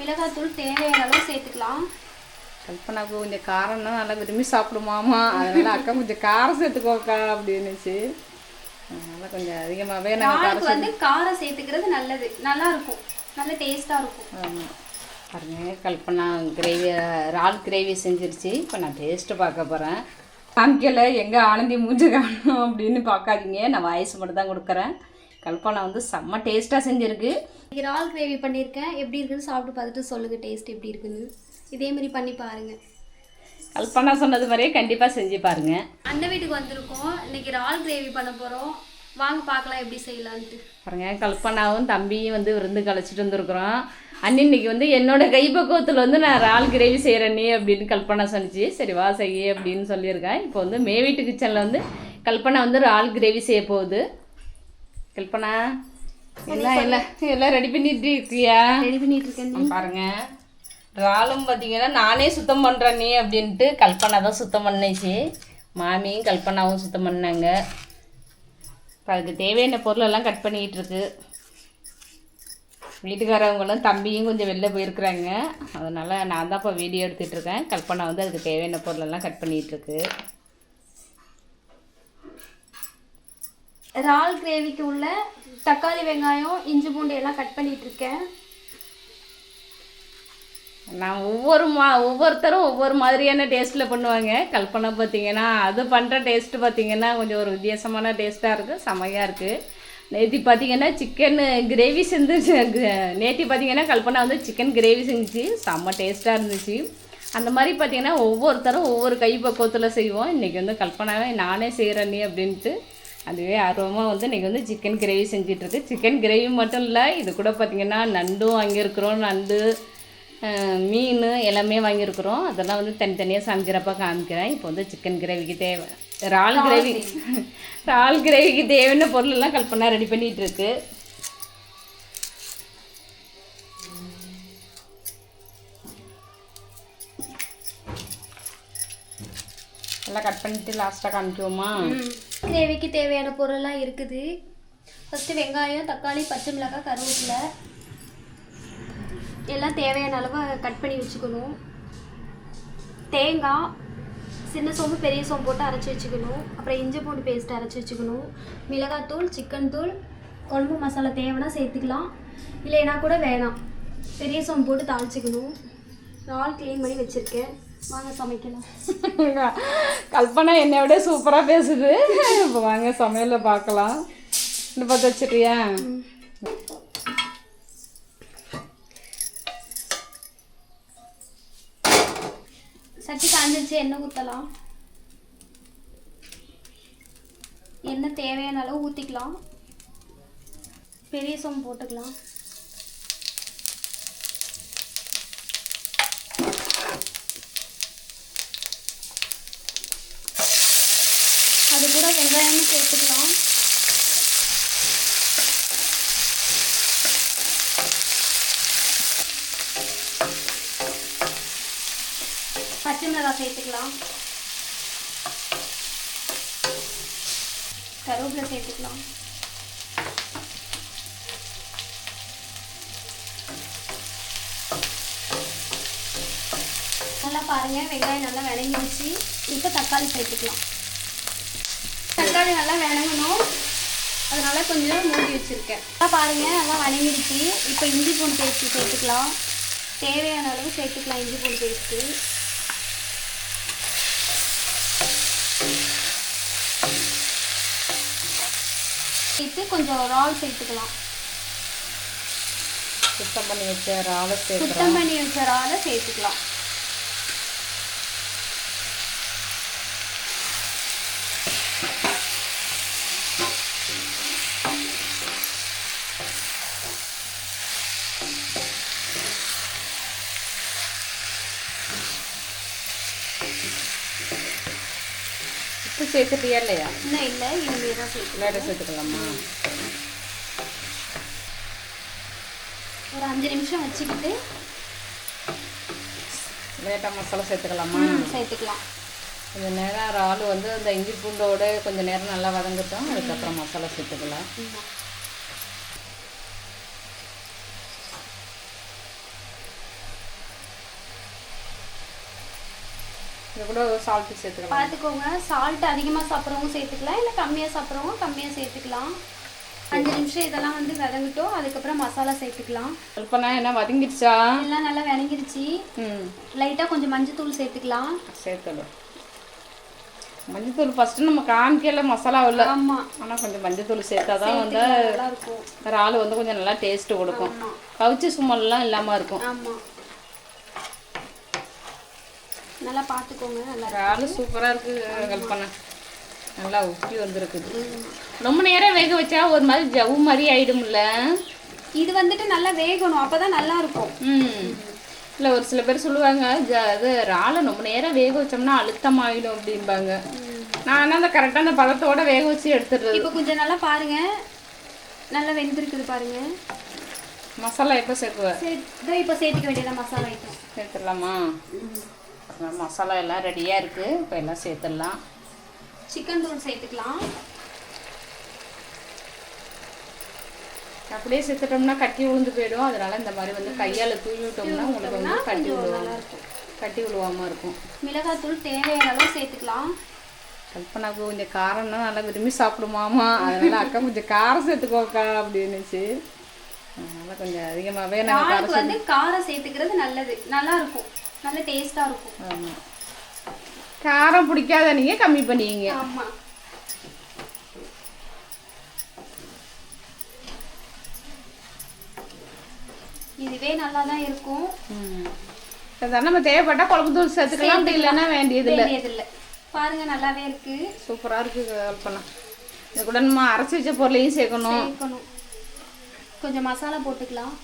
மிளகாத்தூள் தேவையான அளவு சேர்த்துக்கலாம். கல்பனாவுக்கு கொஞ்சம் காரம்னா நல்லா விரும்பி சாப்பிடுமாமா. அதனால அக்கா கொஞ்சம் காரம் சேர்த்துக்கோக்கா அப்படின்னுச்சு. அதனால கொஞ்சம் அதிகமாகவே நாங்கள் வந்து காரம் சேர்த்துக்கிறது நல்லது. நல்லா இருக்கும். நல்ல டேஸ்ட்டாக இருக்கும். ஆமாம் பாருங்க கல்பனா கிரேவி இறால் கிரேவி செஞ்சிருச்சு. இப்போ நான் டேஸ்ட்டு பார்க்க போகிறேன் காமிக்கல எங்கே ஆனந்தி மூஞ்சி காணும் அப்படின்னு பார்க்காதீங்க. நான் வாய்ஸ் மட்டும் தான் கொடுக்குறேன். கல்பனா வந்து செம்ம டேஸ்ட்டாக செஞ்சுருக்கு. இறால் கிரேவி பண்ணியிருக்கேன். எப்படி இருக்குன்னு சாப்பிட்டு பார்த்துட்டு சொல்லுங்கள் டேஸ்ட் எப்படி இருக்குன்னு. இதே மாதிரி பண்ணி பாருங்கள் கல்பனா சொன்னது மாதிரியே கண்டிப்பாக செஞ்சு பாருங்கள் அண்ணன் வீட்டுக்கு வந்திருக்கோம். இன்னைக்கு இறால் கிரேவி பண்ண போகிறோம் வாங்க பார்க்கலாம் எப்படி செய்யலான்ட்டு. பாருங்க கல்பனாவும் தம்பியும் வந்து விருந்து கழிச்சிட்டு வந்திருக்கிறோம். அண்ணி இன்னைக்கு வந்து என்னோட கைப்பக்குவத்தில் வந்து நான் இறால் கிரேவி செய்கிறேனே அப்படின்னு கல்பனா சொன்னிச்சு. சரி வா செய்ய அப்படின்னு சொல்லியிருக்கேன் இப்போ வந்து மே வீட்டு கிச்சனில் வந்து கல்பனா வந்து இறால் கிரேவி செய்ய போகுது. கல்பனா எல்லாம் எல்லாம் எல்லாம் ரெடி பண்ணிட்டு இருக்கியா? ரெடி பண்ணிட்டு இருக்கேன் பாருங்க. இறாலும் பார்த்தீங்கன்னா நானே சுத்தம் பண்ணுறேன் நீ அப்படின்ட்டு கல்பனா தான் சுத்தம் பண்ணிச்சு. மாமியும் கல்பனாவும் சுத்தம் பண்ணாங்க. இப்போ அதுக்கு தேவையான பொருளெல்லாம் கட் பண்ணிக்கிட்டு இருக்கு. வீட்டுக்காரவங்களும் தம்பியும் கொஞ்சம் வெளில போயிருக்கிறாங்க. அதனால் நான் தான் இப்போ வீடியோ எடுத்துகிட்டு இருக்கேன். கல்பனா வந்து அதுக்கு தேவையான பொருளெல்லாம் கட் பண்ணிகிட்டு இறால் கிரேவிக்கு உள்ள தக்காளி வெங்காயம் இஞ்சி பூண்டு எல்லாம் கட் பண்ணிட்டு இருக்கேன். நான் ஒவ்வொரு மா ஒவ்வொருத்தரும் ஒவ்வொரு மாதிரியான டேஸ்ட்டில் பண்ணுவாங்க. கல்பனை பார்த்தீங்கன்னா அது பண்ணுற டேஸ்ட்டு பார்த்தீங்கன்னா கொஞ்சம் ஒரு வித்தியாசமான டேஸ்ட்டாக இருக்குது செமையாக இருக்குது நேற்று பார்த்தீங்கன்னா சிக்கன் கிரேவி செஞ்சு நேற்று பார்த்தீங்கன்னா கல்பனா வந்து சிக்கன் கிரேவி செஞ்சுச்சு. செம்ம டேஸ்ட்டாக இருந்துச்சு. அந்த மாதிரி பார்த்தீங்கன்னா ஒவ்வொருத்தரும் ஒவ்வொரு கை பக்குவத்தில் செய்வோம். இன்றைக்கி வந்து கல்பனாவே நானே செய்கிறேன் நீ அப்படின்ட்டு. அதுவே ஆர்வமாக வந்து இன்றைக்கி வந்து சிக்கன் கிரேவி செஞ்சிட்ருக்கு. சிக்கன் கிரேவி மட்டும் இல்லை இது கூட பார்த்திங்கன்னா நண்டும் வாங்கியிருக்கிறோம். நண்டு மீன் எல்லாமே வாங்கியிருக்கிறோம். அதெல்லாம் வந்து தனித்தனியாக சமைக்கிறப்ப காமிக்கிறேன். இப்போ வந்து சிக்கன் கிரேவிக்கு தேவை. இறால் கிரேவி இறால் கிரேவிக்கு தேவையான பொருள் எல்லாம் கல்பனா ரெடி பண்ணிகிட்டு இருக்கு எல்லாம் கட் பண்ணிட்டு லாஸ்ட்டாக காமிக்குவோமா? கிரேவிக்கு தேவையான பொருள்லாம் இருக்குது. ஃபஸ்ட்டு வெங்காயம் தக்காளி பச்சை மிளகாய் கருவேப்பிலை. எல்லாம் தேவையான அளவு கட் பண்ணி வச்சுக்கணும். தேங்காய் சின்ன சோம்பு பெரிய சோம்பு போட்டு அரைச்சி வச்சுக்கணும். அப்புறம் இஞ்சி பூண்டு பேஸ்ட் அரைச்சி வச்சுக்கணும். மிளகாத்தூள் சிக்கன் தூள் குழம்பு மசாலா தேவைன்னா சேர்த்துக்கலாம். இல்லைன்னா கூட வேணாம். பெரிய சோம்பு போட்டு தாளிச்சிக்கணும். இறால் க்ளீன் பண்ணி வச்சுருக்கேன். வாங்க சமைக்கலாம். கல்பனா என்னை விட சூப்பராக பேசுது. இப்போ வாங்க சமையலில் பார்க்கலாம் இந்த பார்த்து வச்சுட்டியா சட்டி காஞ்சிருச்சு எண்ணெய் ஊற்றலாம் எண்ணெய் தேவையான அளவு ஊற்றிக்கலாம் பெரிய சோம்பு போட்டுக்கலாம் அது கூட வெங்காயமும் சேர்த்துக்கலாம். பச்சை மிளகாய் சேர்த்துக்கலாம். கருவேப்பிலை சேர்த்துக்கலாம். நல்லா பாருங்க வெங்காயம் நல்லா விளங்கிடுச்சு இப்போ தக்காளி சேர்த்துக்கலாம். தக்காளி நல்லா விளங்கணும் அதனால கொஞ்சம் மூடி வச்சுருக்கேன். நல்லா பாருங்க நல்லா வணங்கிடுச்சு. இப்போ இஞ்சி பூண்டு பேஸ்ட்டு சேர்த்துக்கலாம். தேவையான அளவு சேர்த்துக்கலாம் இஞ்சி பூண்டு பேஸ்ட்டு சேர்த்து கொஞ்சம் இறால் சேர்த்துக்கலாம். சுத்தம் பண்ணி வச்ச சேர்க்குறோம். சுத்தம் பண்ணி வச்ச இறாலை சேர்த்துக்கலாம். உப்பு சேர்த்துட்டியா இல்லையா இன்னும் இல்லை இனிமேல் தான் வேறு சேர்த்துக்கலாமா? ஒரு அஞ்சு நிமிஷம் வச்சுக்கிட்டு லேட்டாக மசாலா சேர்த்துக்கலாமா? சேர்த்துக்கலாம். கொஞ்சம் நேரம் இறால் வந்து அந்த இஞ்சி பூண்டோட கொஞ்சம் நேரம் நல்லா வதங்கட்டும் அதுக்கப்புறம் மசாலா சேர்த்துக்கலாம். இது கூட சால்ட்டு சேர்த்துக்கலாம்? பார்த்துக்கோங்க. சால்ட் அதிகமாக சாப்பிட்றவங்க சேர்த்துக்கலாம். இல்லை கம்மியாக சாப்பிட்றவங்க கம்மியாக சேர்த்துக்கலாம். அஞ்சு நிமிஷம் இதெல்லாம் வந்து வதங்கட்டும் அதுக்கப்புறம் மசாலா சேர்த்துக்கலாம். கல்பனா என்ன வதங்கிடுச்சா? எல்லாம் நல்லா வதங்கிருச்சு ம். லைட்டாக கொஞ்சம் மஞ்சத்தூள் சேர்த்துக்கலாம். சேர்த்துடும் மஞ்சத்தூள் ஃபஸ்ட்டு நம்ம காமிக்கல மசாலா இல்லை ஆமாம் ஆனால் கொஞ்சம் மஞ்சத்தூள் சேர்த்தா தான் வந்து இறால் வந்து கொஞ்சம் நல்லா டேஸ்ட்டு கொடுக்கும். கவுச்சி சுமல்லாம் இல்லாமல் இருக்கும். ஆமாம் நல்லா பார்த்துக்கோங்க நல்லா இறால் சூப்பராக இருக்குது கல்பனா. நல்லா உப்பி வந்திருக்குது. ரொம்ப நேரம் வேக வச்சா ஒரு மாதிரி ஜவ்வு மாதிரி ஆயிடும்ல? இது வந்துட்டு நல்லா வேகணும் அப்போ தான் நல்லா இருக்கும். ம். இல்லை ஒரு சில பேர் சொல்லுவாங்க ஜ இது இறாலை ரொம்ப நேரம் வேக வச்சோம்னா அழுத்தமாயிடும் அப்படிம்பாங்க. நான் ஆனால் அந்த கரெக்டாக அந்த பதத்தோட வேக வச்சு எடுத்துடுறது. இப்போ கொஞ்சம் நல்லா பாருங்க. நல்லா வெந்திருக்குது பாருங்க. மசாலா எப்போ சேர்க்குவேன் இப்போ சேர்த்துக்க வேண்டியதான் மசாலா ஐட்டம். சேர்த்துடலாமா? மசாலா எல்லாம் ரெடியாக இருக்குது இப்போ எல்லாம் சேர்த்துடலாம். சிக்கன் தூள் சேர்த்துக்கலாம். அப்படியே சேர்த்துட்டோம்னா கட்டி விழுந்து போயிடும். அதனால இந்த மாதிரி வந்து கையால் தூவி விட்டோம்னா உங்களுக்கு வந்து கட்டி விழுவாங்க கட்டி விழுவாமல் இருக்கும். மிளகாத்தூள் தேவையான அளவு சேர்த்துக்கலாம். கல்பனாக்கு கொஞ்சம் காரம்னா நல்லா விரும்பி சாப்பிடுமாமா. அதனால அக்கா கொஞ்சம் காரம் சேர்த்துக்கோக்கா அப்படின்னுச்சு. அதனால கொஞ்சம் அதிகமாகவே நாங்கள் காரம் வந்து காரம் சேர்த்துக்கிறது நல்லது. நல்லா இருக்கும் நல்ல டேஸ்டா இருக்கும். ஆமாம் காரம் பிடிக்காத நீங்கள் கம்மி பண்ணிக்கிங்க. ஆமா. இதுவே நல்லா தான் இருக்கும் அதான் நம்ம தேவைப்பட்டால் குழம்பு தூள் சேர்த்துக்கலாம். அப்படி இல்லைன்னா வேண்டியதில்லை. வேண்டியதில்லை. பாருங்க நல்லாவே இருக்கு. சூப்பராக இருக்குது கல்பனா. இது கூட நம்ம அரைச்சி வச்ச பொருளையும் சேர்க்கணும். சேர்க்கணும். கொஞ்சம் மசாலா போட்டுக்கலாம்.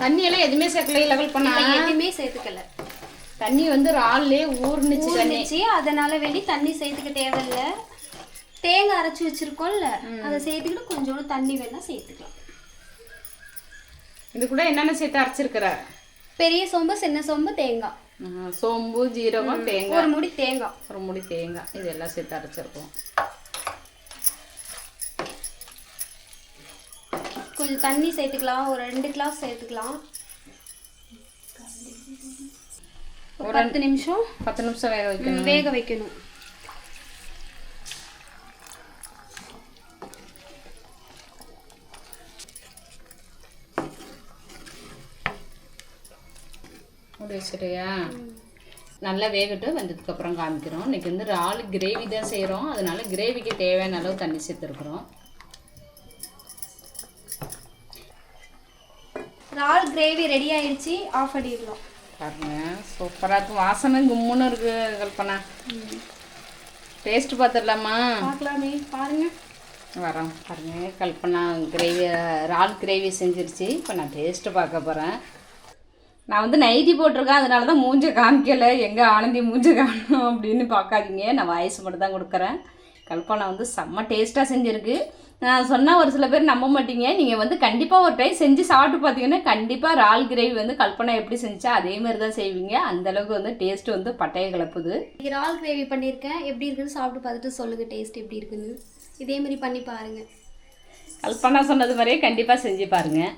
தண்ணியெல்லாம் எதுவுமே சேர்க்கல லெவல் பண்ணா? எதுவுமே சேர்த்துக்கல. தண்ணி வந்து ரால்லே ஊர்னுச்சு தண்ணி. ஊறிச்சு அதனால வேண்டி தண்ணி சேர்த்துக்க தேவையில்ல. தேங்காய் அரைச்சி வச்சிருக்கோம்ல அதை சேர்த்துக்கிட்டு கொஞ்சோண்டு தண்ணி வேணா சேர்த்துக்கலாம். இது கூட என்னென்ன சேர்த்து அரைச்சிருக்கிற? பெரிய சோம்பு சின்ன சோம்பு தேங்காய். சோம்பு ஜீரகம் தேங்காய். ஒரு முடி தேங்காய். ஒரு முடி தேங்காய். இது எல்லாம் சேர்த்து அரைச்சிருக்கோம். கொஞ்சம் தண்ணி சேர்த்துக்கலாம். ஒரு ரெண்டு கிளாஸ் சேர்த்துக்கலாம். ஒரு பத்து நிமிஷம். பத்து நிமிஷம் வேக வைக்கணும். வேக வைக்கணும். மூடி வச்சிடுறியா நல்லா வேகட்டும் வெந்ததுக்கு அப்புறம் காமிக்கிறோம். இன்னைக்கு வந்து இறால் கிரேவி தான் செய்கிறோம் அதனால கிரேவிக்கு தேவையான அளவு தண்ணி சேர்த்துருக்குறோம். இறால் கிரேவி ரெடி ஆயிடுச்சு. ஆஃப் பண்ணிடலாம். பாருங்க சூப்பராக இருக்கும் வாசனை கும்முன்னு இருக்கு கல்பனா. டேஸ்ட் பார்த்துடலாமா பார்க்கலாமே பாருங்க. வரோம். பாருங்க கல்பனா கிரேவி இறால் கிரேவி செஞ்சிருச்சு. இப்போ நான் டேஸ்ட்டு பார்க்க போகிறேன் நான் வந்து நைட்டி போட்டிருக்கேன். அதனால தான் மூஞ்ச காமிக்கலை. எங்கே ஆனந்தி மூஞ்ச காணும் அப்படின்னு பார்க்காதீங்க. நான் வாய்ஸ் மட்டும் தான் கொடுக்குறேன். கல்பனா வந்து செம்ம டேஸ்ட்டாக செஞ்சுருக்கு. நான் சொன்னால் ஒரு சில பேர் நம்ப மாட்டீங்க. நீங்கள் வந்து கண்டிப்பாக ஒரு டைம் செஞ்சு சாப்பிட்டு பார்த்தீங்கன்னா கண்டிப்பாக இறால் கிரேவி வந்து கல்பனா எப்படி செஞ்சா அதே மாதிரி தான் செய்வீங்க அந்தளவுக்கு வந்து டேஸ்ட் வந்து பட்டையை கிளப்புது இறால் கிரேவி பண்ணியிருக்கேன். எப்படி இருக்குன்னு சாப்பிட்டு பார்த்துட்டு சொல்லுங்க டேஸ்ட் எப்படி இருக்குன்னு. இதே மாதிரி பண்ணி பாருங்க. கல்பனா சொன்னது மாதிரியே கண்டிப்பாக செஞ்சு பாருங்கள்